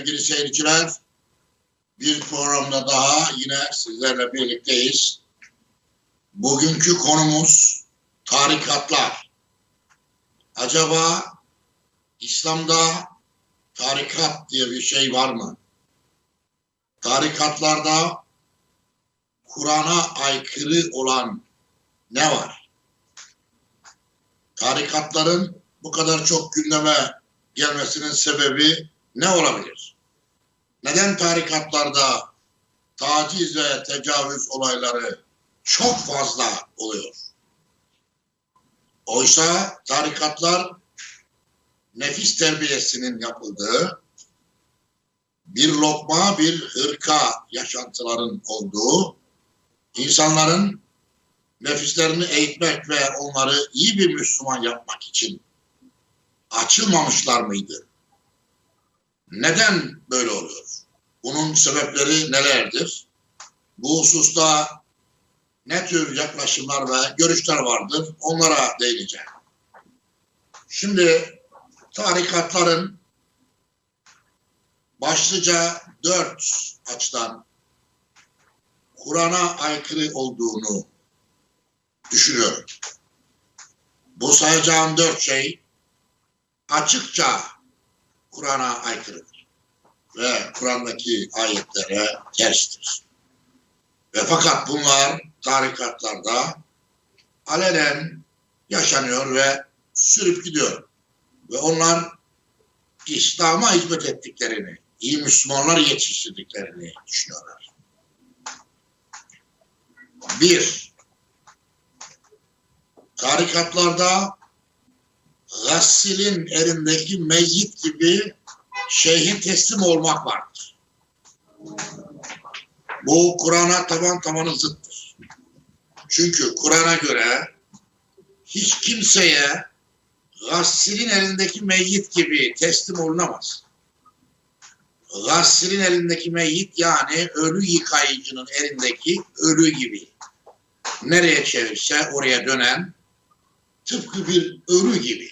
Sevgili seyirciler. Bir programda daha yine sizlerle birlikteyiz. Bugünkü konumuz tarikatlar. Acaba İslam'da tarikat diye bir şey var mı? Tarikatlarda Kur'an'a aykırı olan ne var? Tarikatların bu kadar çok gündeme gelmesinin sebebi ne olabilir? Neden tarikatlarda taciz ve tecavüz olayları çok fazla oluyor? Oysa tarikatlar nefis terbiyesinin yapıldığı, bir lokma, bir hırka yaşantıların olduğu, insanların nefislerini eğitmek ve onları iyi bir Müslüman yapmak için açılmamışlar mıydı? Neden böyle oluyor? Bunun sebepleri nelerdir? Bu hususta ne tür yaklaşımlar ve görüşler vardır? Onlara değineceğim. Şimdi tarikatların başlıca dört açıdan Kur'an'a aykırı olduğunu düşünüyorum. Bu sayacağım dört şey açıkça Kur'an'a aykırıdır ve Kur'an'daki ayetlere terstir. Ve fakat bunlar tarikatlarda alenen yaşanıyor ve sürüp gidiyor. Ve onlar İslam'a hizmet ettiklerini, iyi Müslümanlar yetiştirdiklerini düşünüyorlar. Bir, tarikatlarda Gassil'in elindeki meyyit gibi şeyhin teslim olmak vardır. Bu Kur'an'a taban tabanı zıttır. Çünkü Kur'an'a göre hiç kimseye Gassil'in elindeki meyyit gibi teslim olunamaz. Gassil'in elindeki meyyit yani ölü yıkayıcının elindeki ölü gibi. Nereye çevirse oraya dönen tıpkı bir ölü gibi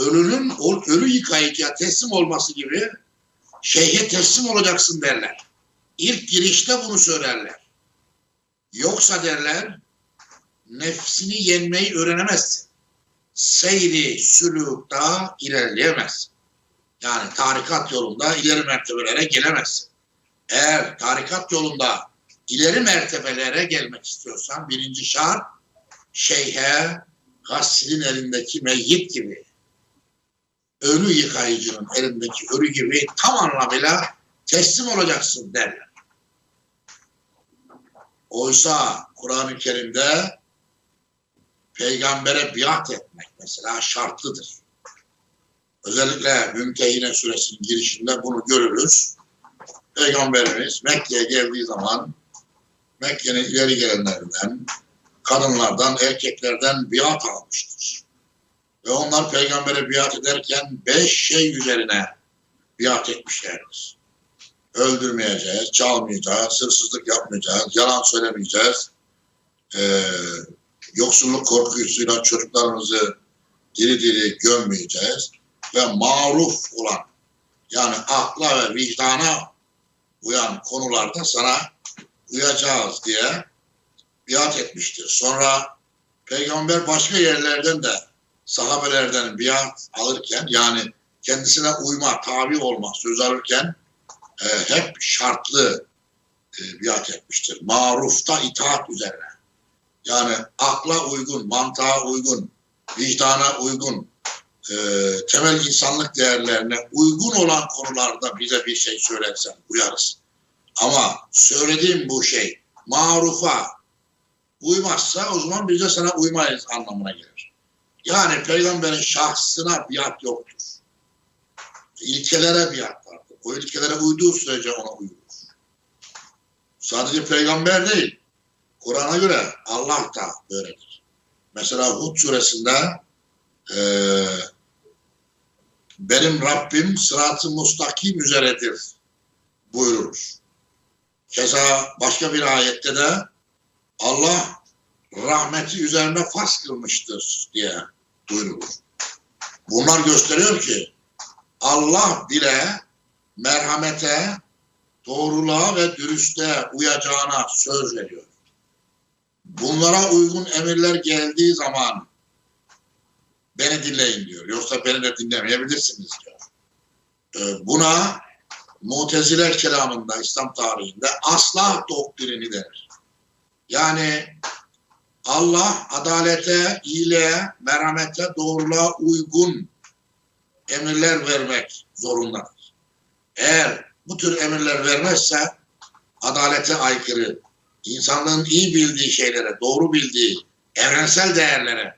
ölünün ölü yıkayıcıya teslim olması gibi şeyhe teslim olacaksın derler. İlk girişte bunu söylerler. Yoksa derler nefsini yenmeyi öğrenemezsin. Seyri sülükta ilerleyemezsin. Yani tarikat yolunda ileri mertebelere gelemezsin. Eğer tarikat yolunda ileri mertebelere gelmek istiyorsan birinci şart şeyhe Gassil'in elindeki meyyit gibi ölü yıkayıcının elindeki ölü gibi tam anlamıyla teslim olacaksın derler. Oysa Kur'an-ı Kerim'de peygambere biat etmek mesela şartlıdır. Özellikle Mümtehine suresinin girişinde bunu görürüz. Peygamberimiz Mekke'ye geldiği zaman Mekke'nin ileri gelenlerinden, kadınlardan, erkeklerden biat almıştır. Ve onlar peygambere biat ederken beş şey üzerine biat etmişlerdir. Öldürmeyeceğiz, çalmayacağız, hırsızlık yapmayacağız, yalan söylemeyeceğiz. Ee, yoksulluk korkusuyla çocuklarımızı diri diri gömmeyeceğiz. Ve maruf olan yani akla ve vicdana uyan konularda sana uyacağız diye biat etmiştir. Sonra peygamber başka yerlerden de sahabelerden biat alırken yani kendisine uyma, tabi olma söz alırken e, hep şartlı e, biat etmiştir. Marufta itaat üzerine. Yani akla uygun, mantığa uygun, vicdana uygun, e, temel insanlık değerlerine uygun olan konularda bize bir şey söylersen uyarız. Ama söylediğim bu şey marufa uymazsa o zaman biz de sana uymayız anlamına gelir. Yani peygamberin şahsına biat yoktur. İlkelere biat vardır. O ilkelere uyduğu sürece ona uyulur. Sadece peygamber değil. Kur'an'a göre Allah da böyledir. Mesela Hud suresinde e, benim Rabbim sırat-ı mustakim üzeredir buyurur. Keza başka bir ayette de Allah rahmeti üzerine farz kılmıştır diye buyurulur. Bunlar gösteriyor ki Allah bile merhamete, doğruluğa ve dürüstlüğe uyacağına söz veriyor. Bunlara uygun emirler geldiği zaman beni dinleyin diyor. Yoksa beni de dinlemeyebilirsiniz diyor. Ee, buna Muteziler kelamında, İslam tarihinde aslah doktrini denir. Yani Allah adalete, iyiliğe, merhamete, doğruluğa uygun emirler vermek zorundadır. Eğer bu tür emirler vermezse adalete aykırı, insanlığın iyi bildiği şeylere, doğru bildiği evrensel değerlere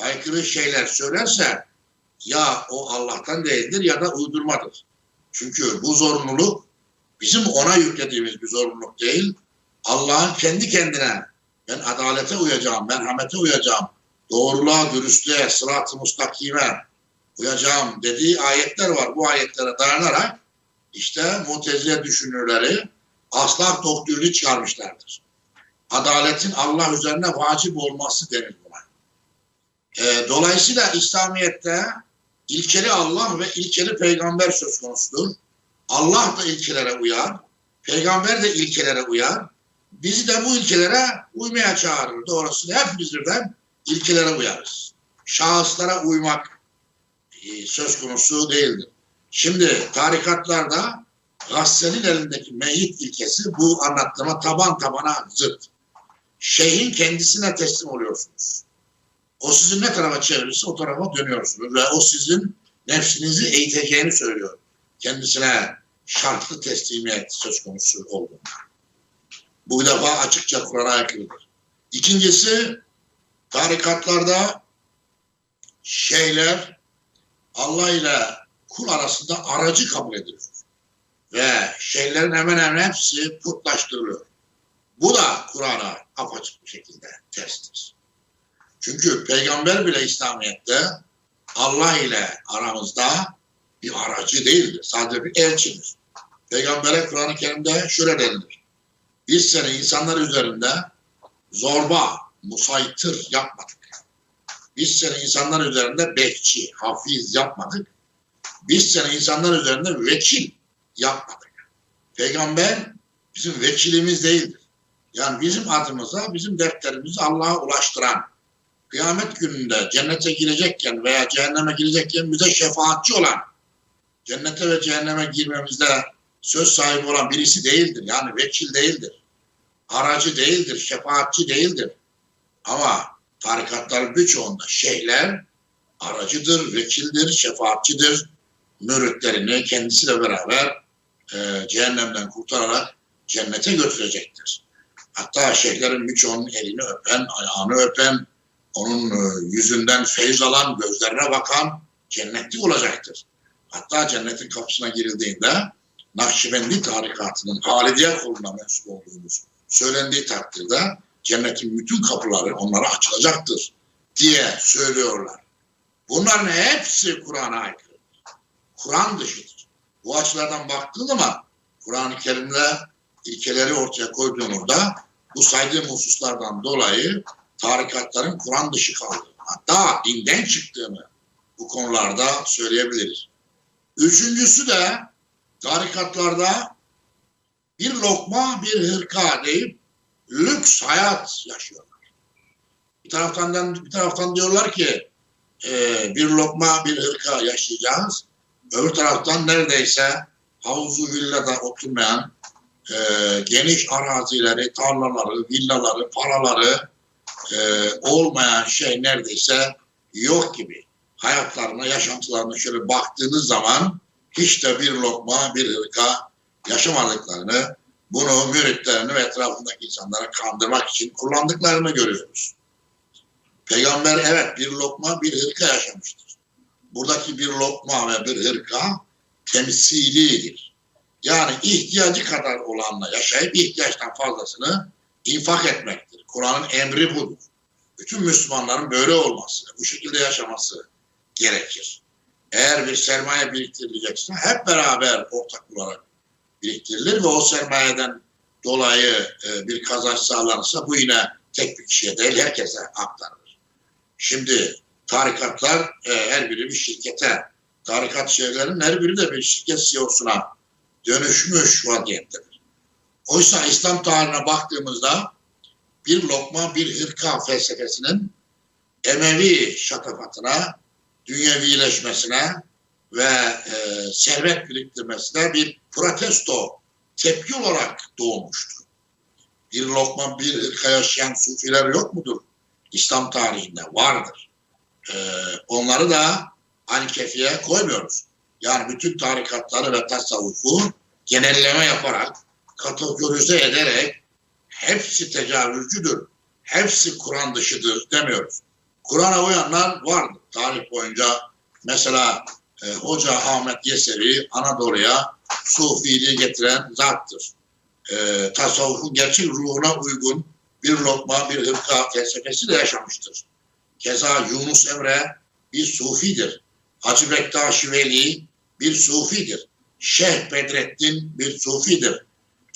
aykırı şeyler söylerse ya o Allah'tan değildir ya da uydurmadır. Çünkü bu zorunluluk bizim ona yüklediğimiz bir zorunluluk değil. Allah'ın kendi kendine ben adalete uyacağım, merhamete uyacağım, doğruluğa, dürüstlüğe, sırat-ı mustakime uyacağım dediği ayetler var. Bu ayetlere dayanarak işte mutezile düşünürleri aslak doktrini çıkarmışlardır. Adaletin Allah üzerine vacip olması denir buna. E, dolayısıyla İslamiyet'te ilkeli Allah ve ilkeli peygamber söz konusudur. Allah da ilkelere uyar, peygamber de ilkelere uyar. Bizi de bu ilkelere uymaya çağırır. Doğrusu hepimiz birden ilkelere uyarız. Şahıslara uymak e, söz konusu değildir. Şimdi tarikatlarda Gassel'in elindeki meyit ilkesi bu anlattığıma taban tabana zıt. Şeyhin kendisine teslim oluyorsunuz. O sizin ne tarafa çevirirse o tarafa dönüyorsunuz ve o sizin nefsinizi eğiteceğini söylüyor. Kendisine şartlı teslimiyet söz konusu olduğunda. Bu defa açıkça Kur'an'a aykırıdır. İkincisi tarikatlarda şeyler Allah ile kul arasında aracı kabul edilir. Ve şeylerin hemen hemen hepsi putlaştırılıyor. Bu da Kur'an'a apaçık bir şekilde terstir. Çünkü peygamber bile İslamiyet'te Allah ile aramızda bir aracı değildir. Sadece bir elçidir. Peygambere Kur'an-ı Kerim'de şöyle denilir. Biz seni insanlar üzerinde zorba, musaytır yapmadık. Biz seni insanlar üzerinde bekçi, hafiz yapmadık. Biz seni insanlar üzerinde vekil yapmadık. Peygamber bizim vekilimiz değildir. Yani bizim adımıza, bizim defterimizi Allah'a ulaştıran, kıyamet gününde cennete girecekken veya cehenneme girecekken bize şefaatçi olan, cennete ve cehenneme girmemizde söz sahibi olan birisi değildir. Yani vekil değildir. Aracı değildir, şefaatçi değildir. Ama tarikatların birçoğunda şeyhler aracıdır, vekildir, şefaatçidir. Müritlerini kendisiyle beraber e, cehennemden kurtararak cennete götürecektir. Hatta şeyhlerin birçoğunun elini öpen, ayağını öpen, onun e, yüzünden feyz alan, gözlerine bakan cennetli olacaktır. Hatta cennetin kapısına girildiğinde Nakşibendi tarikatının Halidiye koluna mensup olduğumuz söylendiği takdirde cennetin bütün kapıları onlara açılacaktır diye söylüyorlar. Bunların hepsi Kur'an'a aykırı. Kur'an dışıdır. Bu açılardan baktığın zaman Kur'an-ı Kerim'le ilkeleri ortaya koyduğumuzda bu saydığım hususlardan dolayı tarikatların Kur'an dışı kaldığını, hatta dinden çıktığını bu konularda söyleyebiliriz. Üçüncüsü de tarikatlarda bir lokma bir hırka deyip lüks hayat yaşıyorlar. Bir taraftan bir taraftan diyorlar ki e, bir lokma bir hırka yaşayacağız. Öbür taraftan neredeyse havuzu villada oturmayan e, geniş arazileri, tarlaları, villaları, paraları e, olmayan şey neredeyse yok gibi. Hayatlarına, yaşantılarına şöyle baktığınız zaman hiç de bir lokma, bir hırka yaşamadıklarını, bunu müritlerini ve etrafındaki insanlara kandırmak için kullandıklarını görüyoruz. Peygamber evet bir lokma, bir hırka yaşamıştır. Buradaki bir lokma ve bir hırka temsilidir. Yani ihtiyacı kadar olanla yaşayıp ihtiyaçtan fazlasını infak etmektir. Kur'an'ın emri budur. Bütün Müslümanların böyle olması, bu şekilde yaşaması gerekir. Eğer bir sermaye biriktirilecekse hep beraber ortak olarak biriktirilir ve o sermayeden dolayı e, bir kazanç sağlanırsa bu yine tek bir kişiye değil herkese aktarılır. Şimdi tarikatlar e, her biri bir şirkete, tarikat şeylerin her biri de bir şirket CEO'suna dönüşmüş vaziyettedir. Oysa İslam tarihine baktığımızda bir lokma bir hırka felsefesinin Emevi şatafatına, dünyevileşmesine ve e, servet biriktirmesine bir protesto, tepki olarak doğmuştu. Bir lokma bir hırka yaşayan sufiler yok mudur? İslam tarihinde vardır. E, onları da aynı kefiye koymuyoruz. Yani bütün tarikatları ve tasavvufu genelleme yaparak, kategorize ederek hepsi tecavüzcüdür, hepsi Kur'an dışıdır demiyoruz. Kur'an'a uyanlar vardır tarih boyunca. Mesela e, Hoca Ahmet Yesevi Anadolu'ya Sufiliği getiren zattır. E, tasavvufun gerçek ruhuna uygun bir lokma, bir hırka felsefesi de yaşamıştır. Keza Yunus Emre bir sufidir. Hacı Bektaş Veli bir sufidir. Şeyh Bedrettin bir sufidir.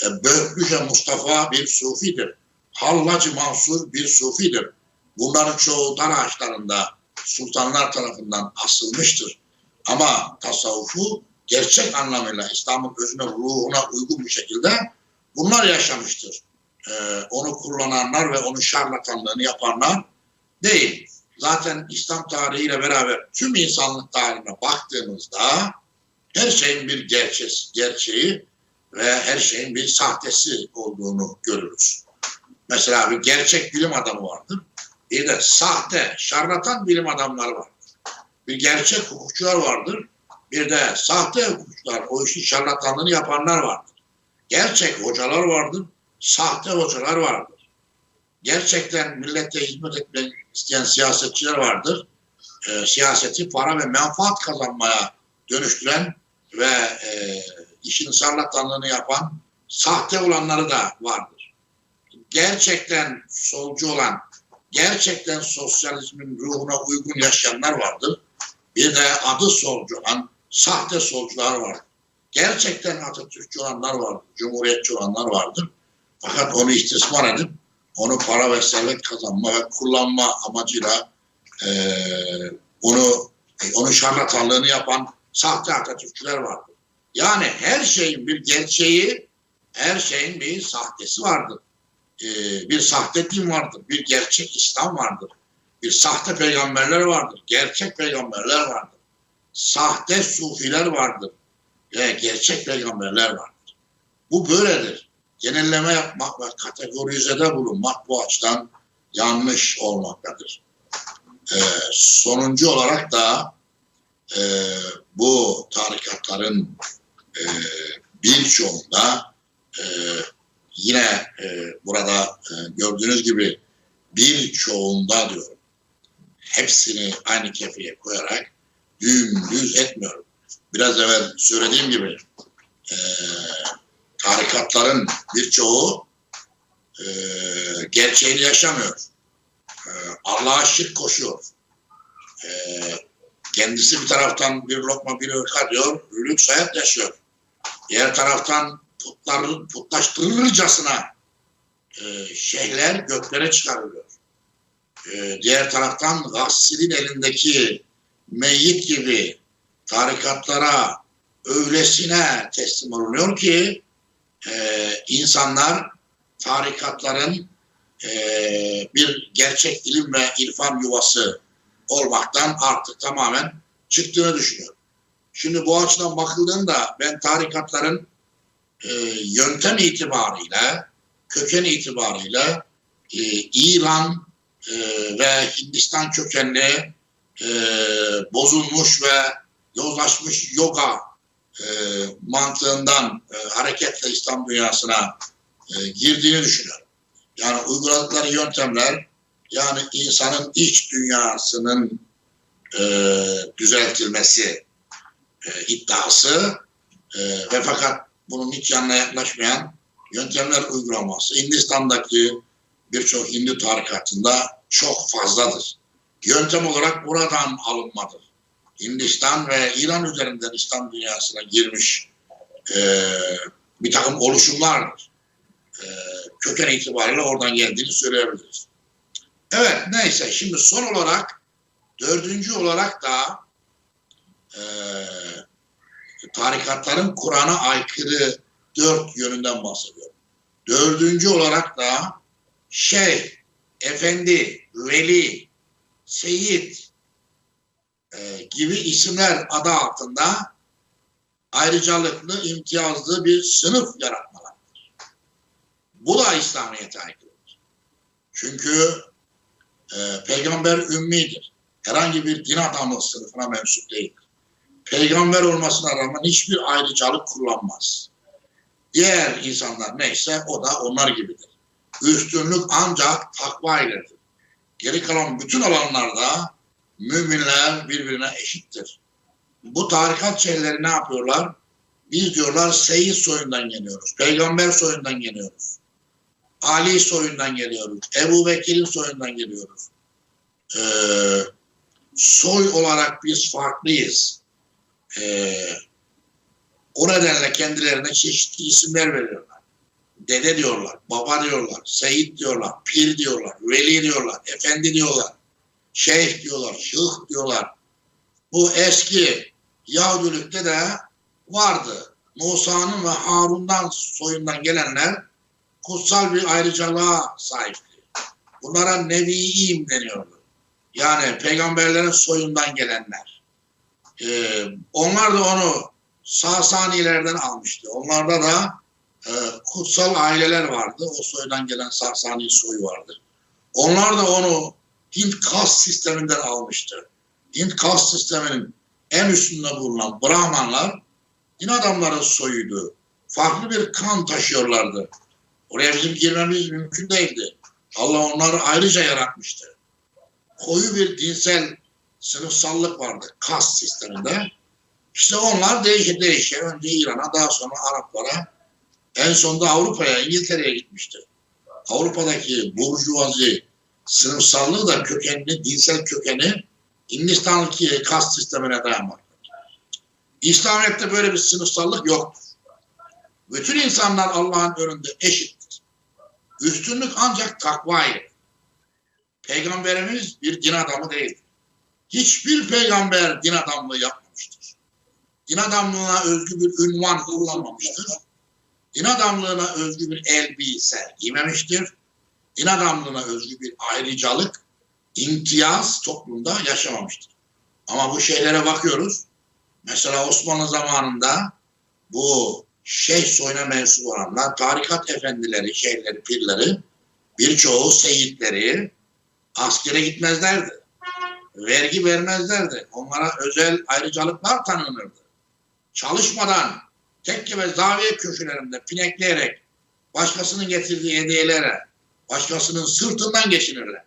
E, Böğüklüce Mustafa bir sufidir. Hallacı Mansur bir sufidir. Bunların çoğu dar ağaçlarında sultanlar tarafından asılmıştır. Ama tasavvufu gerçek anlamıyla İslam'ın özüne, ruhuna uygun bir şekilde bunlar yaşamıştır. Ee, onu kullananlar ve onun şarlatanlığını yapanlar değil. Zaten İslam tarihiyle beraber tüm insanlık tarihine baktığımızda her şeyin bir gerçesi, gerçeği ve her şeyin bir sahtesi olduğunu görürüz. Mesela bir gerçek bilim adamı vardır. Bir de sahte, şarlatan bilim adamları vardır. Bir gerçek hukukçular vardır. Bir de sahte hukukçular, o işin şarlatanlığını yapanlar vardır. Gerçek hocalar vardır, sahte hocalar vardır. Gerçekten millete hizmet etmek isteyen siyasetçiler vardır. E, siyaseti para ve menfaat kazanmaya dönüştüren ve e, işin sarlatanlığını yapan sahte olanları da vardır. Gerçekten solcu olan, gerçekten sosyalizmin ruhuna uygun yaşayanlar vardır. Bir de adı solcu olan sahte solcular vardır. Gerçekten Atatürkçü olanlar vardır, Cumhuriyetçi olanlar vardır. Fakat onu istismar edip onu para ve servet kazanma ve kullanma amacıyla e, onu onun şarlatanlığını yapan sahte Atatürkçüler vardır. Yani her şeyin bir gerçeği, her şeyin bir sahtesi vardır. Ee, bir sahte din vardır, bir gerçek İslam vardır. Bir sahte peygamberler vardır, gerçek peygamberler vardır. Sahte sufiler vardır ve gerçek peygamberler vardır. Bu böyledir. Genelleme yapmak ve kategorizede bulunmak bu açıdan yanlış olmaktadır. Ee, sonuncu olarak da e, bu tarikatların e, birçoğunda e, yine e, burada e, gördüğünüz gibi birçoğunda diyorum hepsini aynı kefeye koyarak dümdüz etmiyorum. Biraz evvel söylediğim gibi e, tarikatların birçoğu e, gerçeğini yaşamıyor. E, Allah'a şirk koşuyor. E, kendisi bir taraftan bir lokma bir ırka diyor, lüks hayat yaşıyor. Diğer taraftan putlar, putlaştırılırcasına e, şeyhler göklere çıkarılıyor. E, diğer taraftan Gassil'in elindeki meyyit gibi tarikatlara öylesine teslim olunuyor ki e, insanlar tarikatların e, bir gerçek ilim ve irfan yuvası olmaktan artık tamamen çıktığını düşünüyorum. Şimdi bu açıdan bakıldığında ben tarikatların e, yöntem itibariyle, köken itibariyle e, İran e, ve Hindistan kökenli e, bozulmuş ve yozlaşmış yoga e, mantığından e, hareketle İslam dünyasına e, girdiğini düşünüyorum. Yani uyguladıkları yöntemler yani insanın iç dünyasının e, düzeltilmesi e, iddiası e, ve fakat bunun hiç yanına yaklaşmayan yöntemler uygulaması Hindistan'daki birçok Hindu tarikatında çok fazladır. Yöntem olarak buradan alınmadır. Hindistan ve İran üzerinden İslam dünyasına girmiş e, bir takım oluşumlardır. E, köken itibariyle oradan geldiğini söyleyebiliriz. Evet neyse şimdi son olarak dördüncü olarak da e, tarikatların Kur'an'a aykırı dört yönünden bahsediyorum. Dördüncü olarak da şeyh, efendi, veli, seyit e, gibi isimler adı altında ayrıcalıklı, imtiyazlı bir sınıf yaratmalardır. Bu da İslamiyet'e aykırıdır. Çünkü e, peygamber ümmidir. Herhangi bir din adamı sınıfına mensup değildir. Peygamber olmasına rağmen hiçbir ayrıcalık kullanmaz. Diğer insanlar neyse o da onlar gibidir. Üstünlük ancak takva iledir. Geri kalan bütün alanlarda müminler birbirine eşittir. Bu tarikat şeyleri ne yapıyorlar? Biz diyorlar Seyit soyundan geliyoruz. Peygamber soyundan geliyoruz. Ali soyundan geliyoruz. Ebu Bekir'in soyundan geliyoruz. Ee, soy olarak biz farklıyız. Ee, o nedenle kendilerine çeşitli isimler veriyorlar. Dede diyorlar, baba diyorlar, seyit diyorlar, pir diyorlar, veli diyorlar, efendi diyorlar, şeyh diyorlar, şıh diyorlar. Bu eski Yahudilikte de vardı. Musa'nın ve Harun'dan soyundan gelenler kutsal bir ayrıcalığa sahipti. Bunlara Nevi'im deniyordu. Yani peygamberlerin soyundan gelenler. Ee, onlar da onu Sasanilerden almıştı. Onlarda da kutsal aileler vardı. O soydan gelen Sasani soyu vardı. Onlar da onu Hint kast sisteminden almıştı. Hint kast sisteminin en üstünde bulunan Brahmanlar din adamların soyuydu. Farklı bir kan taşıyorlardı. Oraya bizim girmemiz mümkün değildi. Allah onları ayrıca yaratmıştı. Koyu bir dinsel sınıfsallık vardı kast sisteminde. İşte onlar değişe değişe önce İran'a daha sonra Araplara en sonunda Avrupa'ya, İngiltere'ye gitmişti. Avrupa'daki burjuvazi sınıfsallığı da kökenli, dinsel kökeni Hindistan'daki kast sistemine dayanmaktadır. İslamiyet'te böyle bir sınıfsallık yoktur. Bütün insanlar Allah'ın önünde eşittir. Üstünlük ancak takva ile. Peygamberimiz bir din adamı değildir. Hiçbir peygamber din adamlığı yapmamıştır. Din adamlığına özgü bir ünvan kullanmamıştır. Din adamlığına özgü bir elbise giymemiştir. Din adamlığına özgü bir ayrıcalık, imtiyaz toplumda yaşamamıştır. Ama bu şeylere bakıyoruz. Mesela Osmanlı zamanında bu şeyh soyuna mensup olanlar, tarikat efendileri, şeyhleri, pirleri, birçoğu seyitleri askere gitmezlerdi. Vergi vermezlerdi. Onlara özel ayrıcalıklar tanınırdı. Çalışmadan tekke ve zaviye köşelerinde pinekleyerek başkasının getirdiği hediyelere, başkasının sırtından geçinirler.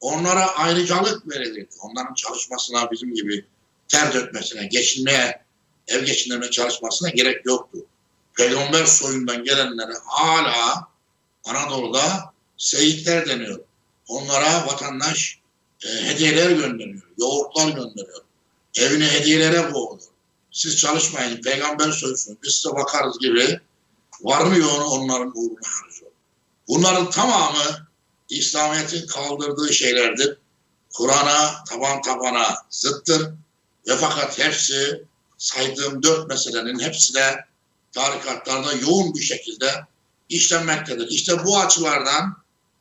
Onlara ayrıcalık verilirdi. Onların çalışmasına bizim gibi ter dökmesine, geçinmeye, ev geçindirmeye çalışmasına gerek yoktu. Peygamber soyundan gelenlere hala Anadolu'da seyitler deniyor. Onlara vatandaş e, hediyeler gönderiyor, yoğurtlar gönderiyor. Evine hediyelere boğuluyor. Siz çalışmayın, peygamber soyusunuz, biz size bakarız gibi var mı yoğunu onların uğruna harcıyor. Bunların tamamı İslamiyet'in kaldırdığı şeylerdir. Kur'an'a taban tabana zıttır ve fakat hepsi saydığım dört meselenin hepsi de tarikatlarda yoğun bir şekilde işlenmektedir. İşte bu açılardan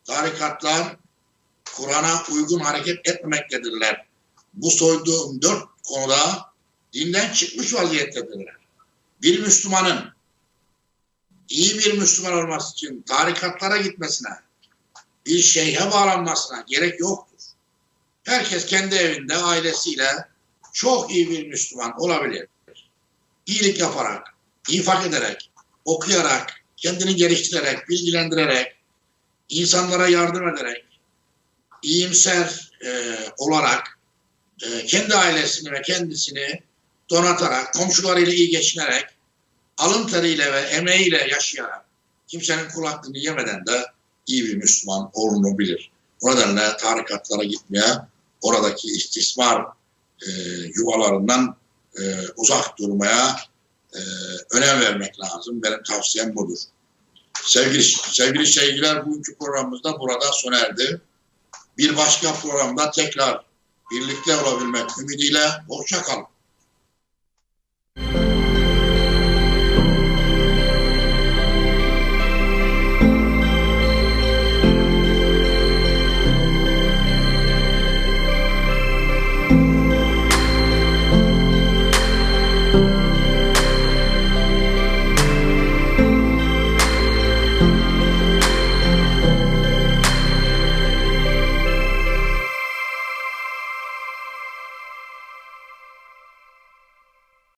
tarikatlar Kur'an'a uygun hareket etmemektedirler. Bu soyduğum dört konuda dinden çıkmış vaziyettedirler. Bir Müslümanın iyi bir Müslüman olması için tarikatlara gitmesine, bir şeyhe bağlanmasına gerek yoktur. Herkes kendi evinde ailesiyle çok iyi bir Müslüman olabilir. İyilik yaparak, infak ederek, okuyarak, kendini geliştirerek, bilgilendirerek, insanlara yardım ederek, iyimser e, olarak e, kendi ailesini ve kendisini donatarak, komşularıyla iyi geçinerek, alın teriyle ve emeğiyle yaşayarak, kimsenin kul hakkını yemeden de iyi bir Müslüman olunabilir. O nedenle tarikatlara gitmeye, oradaki istismar e, yuvalarından e, uzak durmaya e, önem vermek lazım. Benim tavsiyem budur. Sevgili, sevgili seyirciler bugünkü programımızda burada sona erdi. Bir başka programda tekrar birlikte olabilmek ümidiyle hoşça kalın.